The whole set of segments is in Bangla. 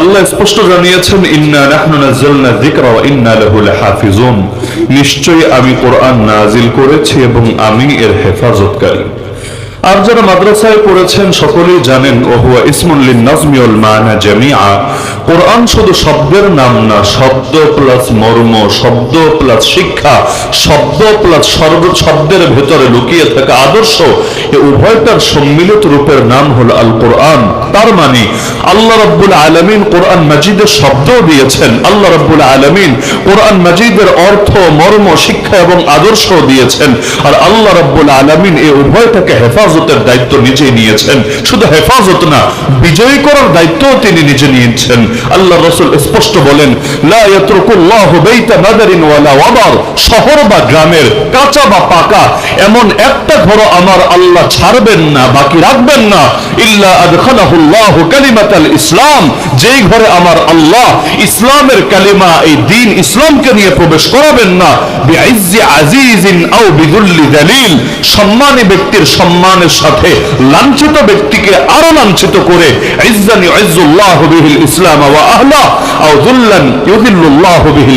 আল্লাহ স্পষ্ট জানিয়েছেন, ইন্না নাহনু নাযালনা যিকরা ওয়া ইন্না লাহু লাহাফিজুন। নিশ্চয়ই আমি কোরআন নাজিল করেছি এবং আমি এর হেফাজতকারী। আর যারা মাদ্রাসায় পড়েছেন সকলেই জানেন ও হুয়া ইসমুল মানা জামিআ। কোরআন শুধু শব্দের নাম না, শব্দ প্লাস মর্ম, শব্দ প্লাস শিক্ষা, শব্দ প্লাস সর্ব শব্দের ভেতরে লুকিয়ে থাকা আদর্শ, এ উভয়টার সম্মিলিত রূপের নাম হলো আল কোরআন তার মানে আল্লাহ রাব্বুল আলামিন কোরআন মাজিদের শব্দ দিয়েছেন। আল্লাহ রাব্বুল আলামিন কোরআন মাজিদের অর্থ, মর্ম, শিক্ষা এবং আদর্শ দিয়েছেন। আর আল্লাহ রাব্বুল আলামিন এই উভয়টাকে হেফাজতের দায়িত্ব নিজে নিয়েছেন। শুধু হেফাজত না, বিজয়ী করার দায়িত্ব তিনি নিজে নিয়েছেন। আল্লাহ রাসূল স্পষ্ট বলেন শহর বা গ্রামের, কাঁচা বা পাকা, এমন একটা ঘর আমার আল্লাহ ছাড়বেন না, বাকি রাখবেন না। ইল্লা আদখালাহুল্লাহু কালিমাতাল ইসলাম। যেই ঘরে আমার আল্লাহ ইসলামের কালিমা, এই দিন ইসলামকে নিয়ে প্রবেশ করাবেন না। সম্মানী ব্যক্তির সম্মানের সাথে লাঞ্ছিত ব্যক্তিকে আরও লাঞ্ছিত করে ইসলাম আহলা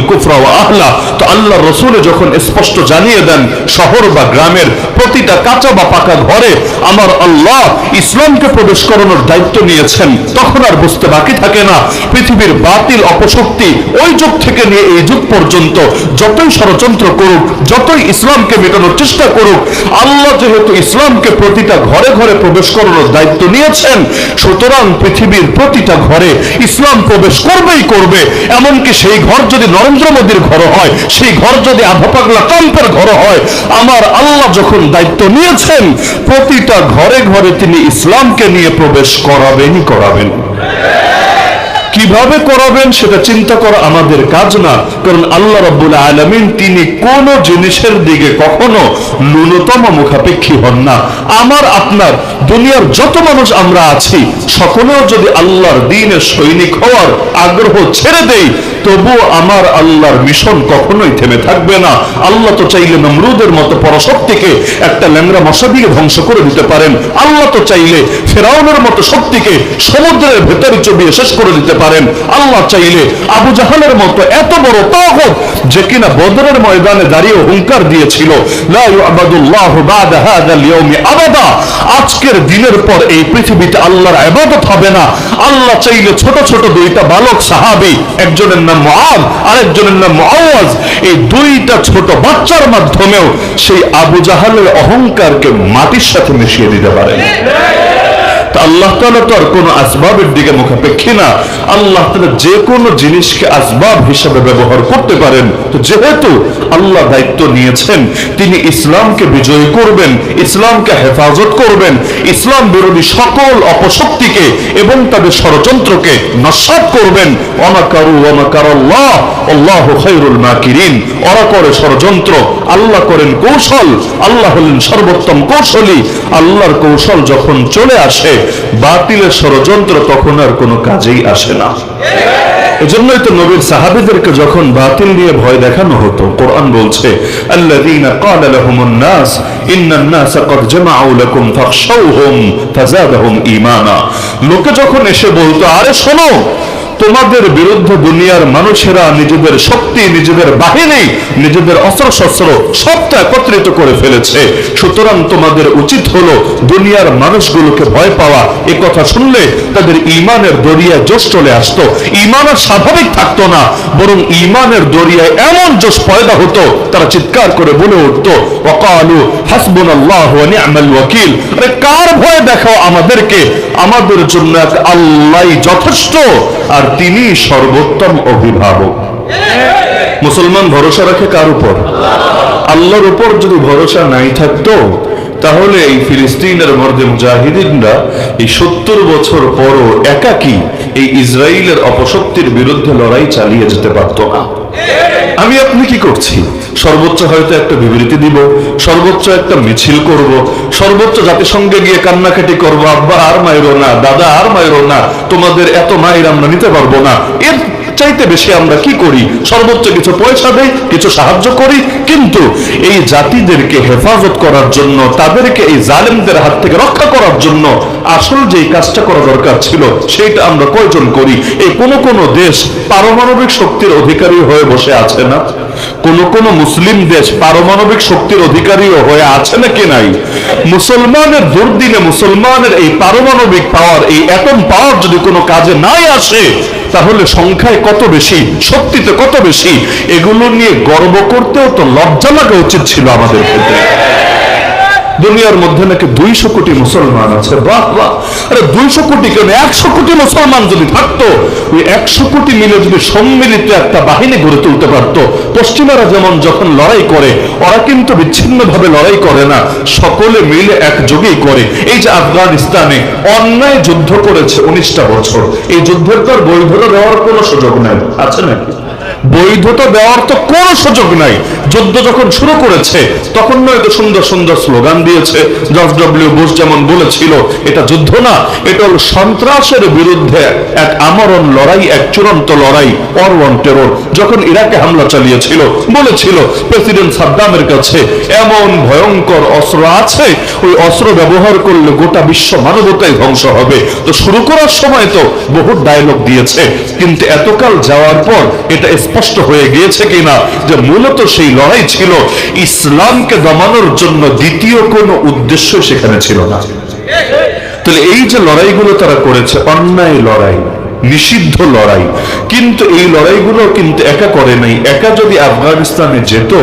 কুফরা আহলা তো আল্লাহ রসুল যখন স্পষ্ট জানিয়ে দেন শহর বা গ্রামের প্রতিটা কাঁচা বা পাকা ঘরে আমার আল্লাহ ইসলামকে প্রবেশ করানোর দায়িত্ব নিয়েছেন, তখন আর বুঝতে বাকি থাকে না। পৃথিবীর বাতিল অপশক্তি ওই যুগ থেকে নিয়ে এই যুগ পর্যন্ত যতই ষড়যন্ত্র করুক, যতই ইসলামকে মেটানোর চেষ্টা করুক, আল্লাহ যেহেতু ইসলামকে প্রতিটা ঘরে ঘরে প্রবেশ করানোর দায়িত্ব নিয়েছেন, সুতরাং পৃথিবীর প্রতিটা ঘরে ইসলাম প্রবেশ করবেই করবে। এমনকি সেই ঘর যদি নরেন্দ্র মোদীর ঘর হয় সেই ঘর যদি আধা পাগলা ট্রাম্পের ঘর হয়, আমার আল্লাহ যখন দায়িত্ব নিয়েছেন, প্রতিটা ঘরে ঘরে তিনি ইসলামকে নিয়ে প্রবেশ করাবেনই করাবেন। কীভাবে করাবেন সেটা চিন্তা করা আমাদের কাজ না, কারণ আল্লাহ রাব্বুল আলামিন তিনি কোন জিনিসের দিকে কখনো ন্যূনতম মুখাপেক্ষী হন না। আমার, আপনার দুনিয়ার যত মানুষ আমরা আছি, সকলেও যদি আল্লাহর দিনের সৈনিক হওয়ার আগ্রহ ছেড়ে দেই, তবুও আমার আল্লাহর মিশন কখনোই থেমে থাকবে না। আল্লাহ তো চাইলে নমরুদের মতো পরশক্তিকে একটা ল্যাংরা মশা দিয়ে ধ্বংস করে দিতে পারেন। আল্লাহ তো চাইলে ফেরাউনের মতো শক্তিকে সমুদ্রের ভেতরে চবিয়ে শেষ করে দিতে পারেন। আল্লাহ চাইলে আবু জাহালের মতো এত বড় তাগত, যে কিনা বদরের ময়দানে দাঁড়িয়ে হুঙ্কার দিয়েছিল, লা ইউআবাদুল্লাহু দিনের পর এই পৃথিবীতে আল্লাহর আবাদত হবে না। আল্লাহ চাইলে ছোট ছোট দুইটা বালক সাহাবি, একজনের নাম আর আরেকজনের নাম আওয়াজ এই দুইটা ছোট বাচ্চার মাধ্যমেও সেই আবু জাহালের অহংকারকে মাটির সাথে মিশিয়ে দিতে পারেন আল্লাহ তাআলা তো আর কোনো আসবাবের দিকে মুখাপেক্ষী না। আল্লাহ তাআলা যে কোনো জিনিসকে আসবাব হিসাবে ব্যবহার করতে পারেন। তো যেহেতু আল্লাহ দায়িত্ব নিয়েছেন, তিনি ইসলামকে বিজয় করবেন, ইসলামকে হেফাজত করবেন, ইসলাম বিরোধী সকল অপশক্তিকে এবং তাদের ষড়যন্ত্রকে নস্বাত করবেন। অনাকারু অনাকার আল্লাহ খৈরুল মাকিরিন। ওরা করে ষড়যন্ত্র, আল্লাহ করেন কৌশল, আল্লাহ হলেন সর্বোত্তম কৌশলী। আল্লাহর কৌশল যখন চলে আসে বাতিলের ষড়যন্ত্র তখন আর কোনো কাজেই আসে না। এজন্যই তো নবীর সাহাবিদেরকে যখন বাতিল নিয়ে ভয় দেখানো হতো, কোরআন বলছে, আল্লাযীনা ক্বালা লাহুমুন নাস, ইন্নান নাসা ক্বাদ জামাউ লাকুম ফাযাদাহুম ঈমানা। লোকে যখন এসে বলতো, আরে শোনো তোমাদের বিরুদ্ধে দুনিয়ার মানুষেরা নিজেদের শক্তি, নিজেদের বাহিনী, নিজেদের অস্ত্র শস্ত্র সবটা একত্রিত করে ফেলেছে। সুতরাং তোমাদের উচিত হলো দুনিয়ার মানুষগুলোকে ভয় পাওয়া। এ কথা শুনলে তাদের ইমানের দরিয়ায় জোশ চলে আসতো। ইমান স্বাভাবিক থাকতো না, বরং ইমানের দরিয়ায় এমন জোশ পয়দা হতো, তারা চিৎকার করে বলে উঠতো, ওয়াকালু হাসবুনাল্লাহু ওয়া নি'মাল ওয়াকিল। আরে, কার ভয় দেখাও আমাদেরকে? আমাদের জন্য এক আল্লাহই যথেষ্ট। আর তিনি সর্বোত্তম অভিভাবক। মুসলমান ভরসা রাখে কার উপর? আল্লাহর উপর যদি ভরসা নাই থাকতো, তাহলে এই ফিলিস্তিনের মর্দে মুজাহিদিনরা এই সত্তর বছর পরও একাকি এই ইসরায়েলের অপশক্তির বিরুদ্ধে লড়াই চালিয়ে যেতে পারত না। আমি আপনি কি করছি? সর্বোচ্চ হয়তো একটা বিবৃতি দিব, সর্বোচ্চ একটা মিছিল করব, সর্বোচ্চ জাতিসংঘে গিয়ে কান্নাকাটি করব, আব্বা আর মায়েরও না, দাদা আর মায়েরও না, তোমাদের এত মায়ের আমরা নিতে পারব না। এর চাইতে বেশি আমরা কি করি? সর্বোচ্চ কিছু পয়সা দেই, কিছু সাহায্য করি, কিন্তু এই জাতিদেরকে হেফাজত করার জন্য, তাদেরকে এই জালেমদের হাত থেকে রক্ষা করার জন্য আসল যে কাজটা করা দরকার ছিল, সেইটা আমরা কয়জন করি? এই কোন কোন দেশ পারমাণবিক শক্তির অধিকারী হয়ে বসে আছে না? কোন কোন মুসলিম দেশ পারমাণবিক শক্তির অধিকারীও হয়ে আছে নাকি নাই? মুসলমানের দুর্দিনে মুসলমানের এই পারমাণবিক পাওয়ার এই অ্যাটম পাওয়ার যদি কোনো কাজে নাই আসে তাহলে সংখ্যায় কত বেশি? শক্তিতে কত বেশি? এগুলো নিয়ে গর্ব করতেও তো লজ্জা লাগা উচিত ছিল আমাদের ক্ষেত্রে। দুনিয়ার মধ্যে নাকি দুইশো কোটি মুসলমান আছে। বাহ বাহ। আরে দুইশো কোটি কেন? একশো কোটি মুসলমান যদি থাকতো, ওই একশো কোটি মিলে যদি সম্মিলিত একটা বাহিনী গড়ে তুলতে পারতো, পশ্চিমারা যেমন যখন লড়াই করে, ওরা কিন্তু বিচ্ছিন্ন ভাবে লড়াই করে না, সকলে মিলে একযোগেই করে। এই যে আফগানিস্তানে অন্যায় যুদ্ধ করেছে উনিশটা বছর, এই যুদ্ধের তো আর বৈধতা দেওয়ার কোনো সুযোগ নাই। আছে নাকি? বৈধতা দেওয়ার তো কোনো সুযোগ নাই। যুদ্ধ যখন শুরু করেছে, তখন নয় তো সুন্দর সুন্দর স্লোগান দিয়েছে, জর্জ ডব্লিউ বুশ যেমন বলেছিল, এটা যুদ্ধ না, এটা হল সন্ত্রাসের বিরুদ্ধে এক আমরণ লড়াই, এক চূড়ান্ত লড়াই অর ওয়ান টেরর যখন ইরাকে হামলা চালিয়েছিল, বলেছিল প্রেসিডেন্ট সাদ্দামের কাছে, এমন ভয়ঙ্কর অস্ত্র আছে, ওই অস্ত্র ব্যবহার করলে গোটা বিশ্ব মানবতাই ধ্বংস হবে। তো শুরু করার সময় তো বহু ডায়লগ দিয়েছে, কিন্তু এতকাল যাওয়ার পর এটা স্পষ্ট হয়ে গিয়েছে কিনা যে মূলত সেই লড়াই ছিল ইসলামকে দমানোর জন্য দ্বিতীয় কোনো উদ্দেশ্য সেখানে ছিল না। তাহলে এই যে লড়াইগুলো তারা করেছে, অন্যায় লড়াই, নিষিদ্ধ লড়াই, কিন্তু এই লড়াইগুলো কিন্তু একা করে নাই। একা যদি আফগানিস্তানে যেত,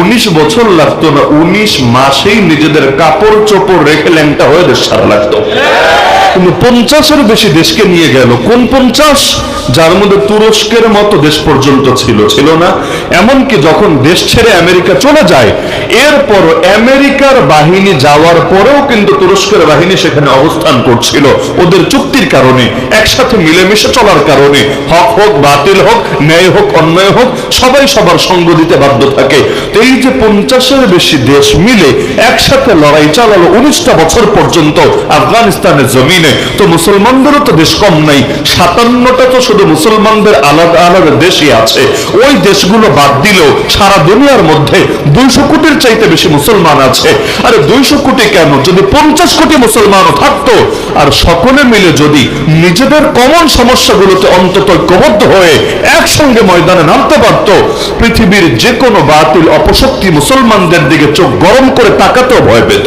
উনিশ বছর লাগতো না, উনিশ মাসেই নিজেদের কাপড় চোপড় রেখে ল্যাংটা হয়ে দেশ সারা লাগতো। কিন্তু পঞ্চাশের বেশি দেশকে নিয়ে গেল। কোন পঞ্চাশ? যার মধ্যে তুরস্কের মতো দেশ পর্যন্ত ছিল ছিল না। এমনকি যখন দেশ ছেড়ে আমেরিকা চলে যায় এরপর আমেরিকার বাহিনী যাওয়ার পরেও কিন্তু তুরস্কের বাহিনী সেখানে অবস্থান করছিল। ওদের চুক্তির কারণে, একসাথে মিলেমিশে চলার কারণে, হক হোক, বাতিল হোক, ন্যায় হোক, অন্যায় হোক, সবাই সবার সঙ্গ দিতে বাধ্য থাকে। এই যে পঞ্চাশের বেশি দেশ মিলে একসাথে লড়াই চালালো উনিশটা বছর পর্যন্ত আফগানিস্তানের জমিনে তো মুসলমানদেরও তো দেশ কম নাই, সাতান্নটা তো শুধু মুসলমানদের আলাদা আলাদা দেশই আছে। ওই দেশগুলো বাদ দিলেও সারা দুনিয়ার মধ্যে দুইশো কোটির চাইতে বেশি মুসলমান আছে। আরে দুইশো কোটি কেন? যদি পঞ্চাশ কোটি মুসলমানও থাকতো, আর সকলে মিলে যদি নিজেদের কমন সমস্যাগুলোতে অন্তত ঐক্যবদ্ধ হয়ে একসঙ্গে ময়দানে নামতে পারত, পৃথিবীর যে কোনো বাতিল অপশক্তি মুসলমানদের দিকে চোখ গরম করে তাকাতেও ভয় পেত।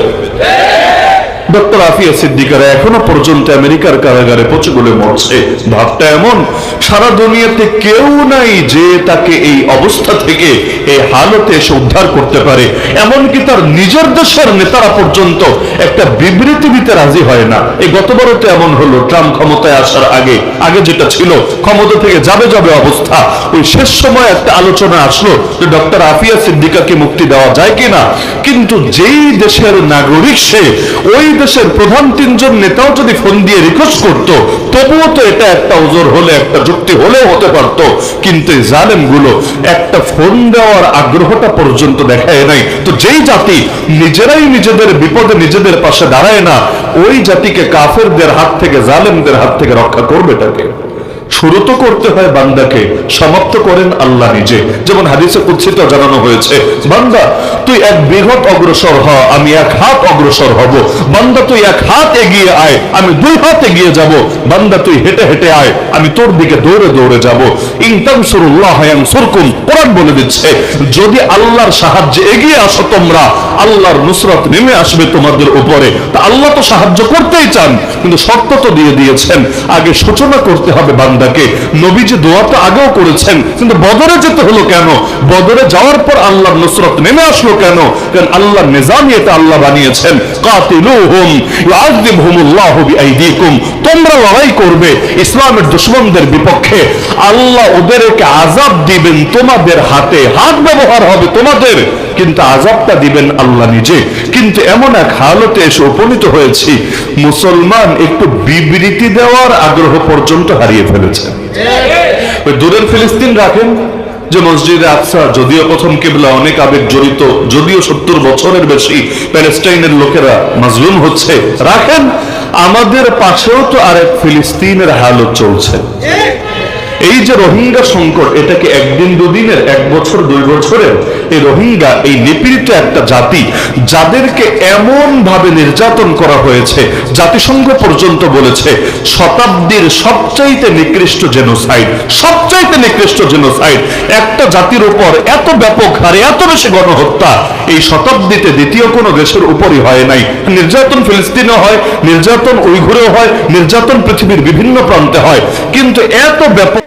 ডক্টর আফিয়া সিদ্দিকারা এখনও পর্যন্ত আমেরিকার কারাগারে পচে গলে মরছে ভাবটা এমন, সারা দুনিয়াতে কেউ নাই যে তাকে এই অবস্থা থেকে, এই হালতে এসে উদ্ধার করতে পারে। এমনকি তার নিজের দেশের নেতারা পর্যন্ত একটা বিবৃতি দিতে রাজি হয় না। এই গতবারও তো এমন হলো, ট্রাম্প ক্ষমতায় আসার আগে আগে যেটা ছিল, ক্ষমতা থেকে যাবে যাবে অবস্থা। ওই শেষ সময় একটা আলোচনা আসলো যে ডক্টর আফিয়া সিদ্দিকাকে মুক্তি দেওয়া যায় কিনা। কিন্তু যেই দেশের নাগরিক সে, ওই দেশের প্রধান তিনজন নেতাও যদি ফোন দিয়ে রিকোয়েস্ট করত, তবুও তো এটা একটা ওজোর হলে, একটা যুক্তি হলেও হতে পারত। কিন্তু এই জালেমগুলো একটা ফোন দেওয়ার আগ্রহটা পর্যন্ত দেখায় নাই। তো যেই জাতি নিজেরাই নিজেদের বিপদে নিজেদের পাশে দাঁড়ায় না, ওই জাতিকে কাফেরদের হাত থেকে, জালেমদের হাত থেকে রক্ষা করবে এটাকে শুরু তো করতে হয় বান্দাকে, সমাপ্ত করেন আল্লাহ নিজে। যেমন হাদিসে কুৎসিত জানানো হয়েছে, বান্দা, তুই এক বৃহৎ অগ্রসর হ, আমি এক হাত অগ্রসর হব। বান্দা, তুই এক হাত এগিয়ে আয়, আমি দুই হাত এগিয়ে যাব। বান্দা, তুই হেঁটে হেঁটে আয়, আমি তোর দিকে দৌড়ে দৌড়ে যাব। ইনতানসুরুল্লাহ ইয়ানসুরকুম, কোরআন বলে দিচ্ছে, যদি আল্লাহর সাহায্যে এগিয়ে আসো তোমরা, আল্লাহর নুসরত নেমে আসবে তোমাদের উপরে। তা আল্লাহ তো সাহায্য করতেই চান, কিন্তু শর্ত তো দিয়ে দিয়েছেন, আগে সূচনা করতে হবে বান্দাকে। নবী যে দোয়া তো আগেও করেছেন, কিন্তু বদরে যেতে হলো কেন? বদরে যাওয়ার পর আল্লাহর নুসরত নেমে আসলো কেন? কারণ আল্লাহর নিজামই এটা আল্লাহ বানিয়েছেন, কাতিলুহুম ইউআযিবহুমুল্লাহু বিআইদিকুম। তোমরা লড়াই করবে ইসলামের দুশমনদের বিপক্ষে। আল্লাহ ওদেরকে আযাব দিবেন, তোমাদের হাতে হাত ব্যবহার হবে তোমাদের। কিন্তু আজাবটা দিবেন আল্লাহ নিজে। কিন্তু এমন এক হালতে এসে উপনীত হয়েছি, মুসলমান একটু বিবৃতি দেওয়ার আগ্রহ পর্যন্ত হারিয়ে ফেলেছে। ওই দূরের ফিলিস্তিন রাখেন, যে মসজিদে আকসা, যদিও প্রথম কেবলা অনেক আবেগ জড়িত, যদিও সত্তর বছরের বেশি প্যালেস্টাইনের লোকেরা মাজলুম হচ্ছে, রাখেন, আমাদের পাশেও তো আরেক ফিলিস্তিনের হালত চলছে। এই যে রোহিঙ্গা সংকট, এটা কি একদিন দুদিনের, এক বছর, দুই বছরের? রোহিঙ্গা, এই নিপীড়িত একটা জাতি, যাদেরকে এমন ভাবে নির্যাতন করা হয়েছে, জাতিসংঘ পর্যন্ত বলেছে, শতাব্দীর সবচাইতে নিকৃষ্ট জেনোসাইড সবচাইতে নিকৃষ্ট জেনোসাইড একটা জাতির উপর এত ব্যাপক হারে এত বেশি গণহত্যা, এই শতাব্দীতে দ্বিতীয় কোনো দেশের উপরই হয় নাই। নির্যাতন ফিলিস্তিনে হয়, নির্যাতন উইঘুরেও হয়, নির্যাতন পৃথিবীর বিভিন্ন প্রান্তে হয়, কিন্তু এত ব্যাপক